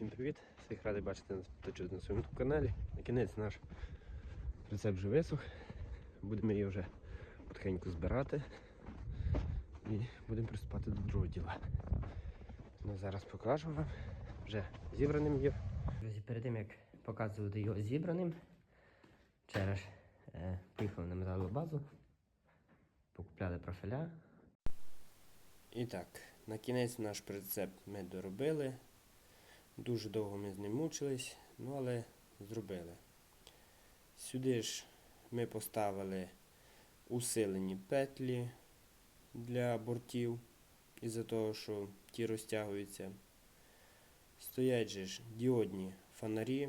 Всім привіт! Всіх радий бачити нас на своєму каналі. На кінець наш рецепт вже висох. Будемо її вже потихеньку збирати і будемо приступати до другого діла. Ну, зараз покажу вам. Вже зібраним її. Друзі, перед тим як показувати його зібраним, ж е, поїхали на металову базу, покупляли профіля. І так, на кінець наш прицеп ми доробили. Дуже довго ми з ним мучились, ну але зробили. Сюди ж ми поставили усилені петлі для бортів, із-за того, що ті розтягуються. Стоять же ж діодні фонарі.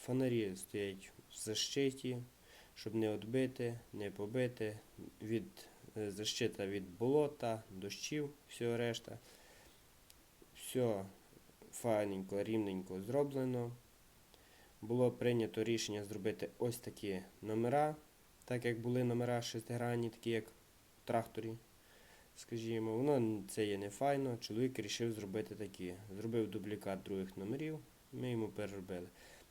Фонарі стоять в защиті, щоб не відбити, не побити від е, защита від болота, дощів, всього решта. Все файненько, рівненько зроблено. Було прийнято рішення зробити ось такі номера, так як були номера шестигранні, такі як в тракторі. Скажімо, воно це є не файно. Чоловік вирішив зробити такі. Зробив дублікат других номерів, ми йому переробили.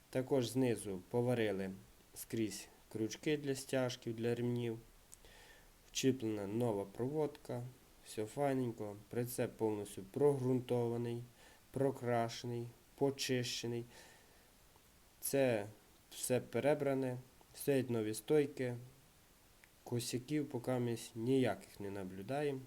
Також знизу поварили скрізь крючки для стяжків, для ремнів. Вчіплена нова проводка, все файненько. Прицеп повністю прогрунтований прокрашений, почищений. Це все перебране, стоять нові стойки, косяків поки ми ніяких не наблюдаємо.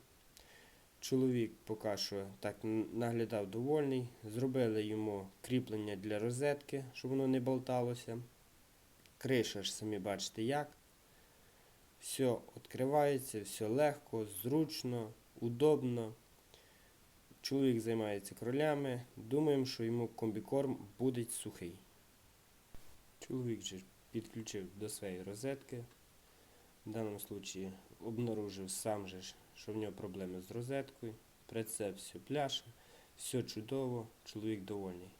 Чоловік поки що так наглядав довольний. Зробили йому кріплення для розетки, щоб воно не болталося. Криша ж самі бачите як. Все відкривається, все легко, зручно, удобно. Чоловік займається кролями. Думаємо, що йому комбікорм буде сухий. Чоловік же підключив до своєї розетки. В даному випадку обнаружив сам же, що в нього проблеми з розеткою. Прицеп все пляше, все чудово, чоловік довольний.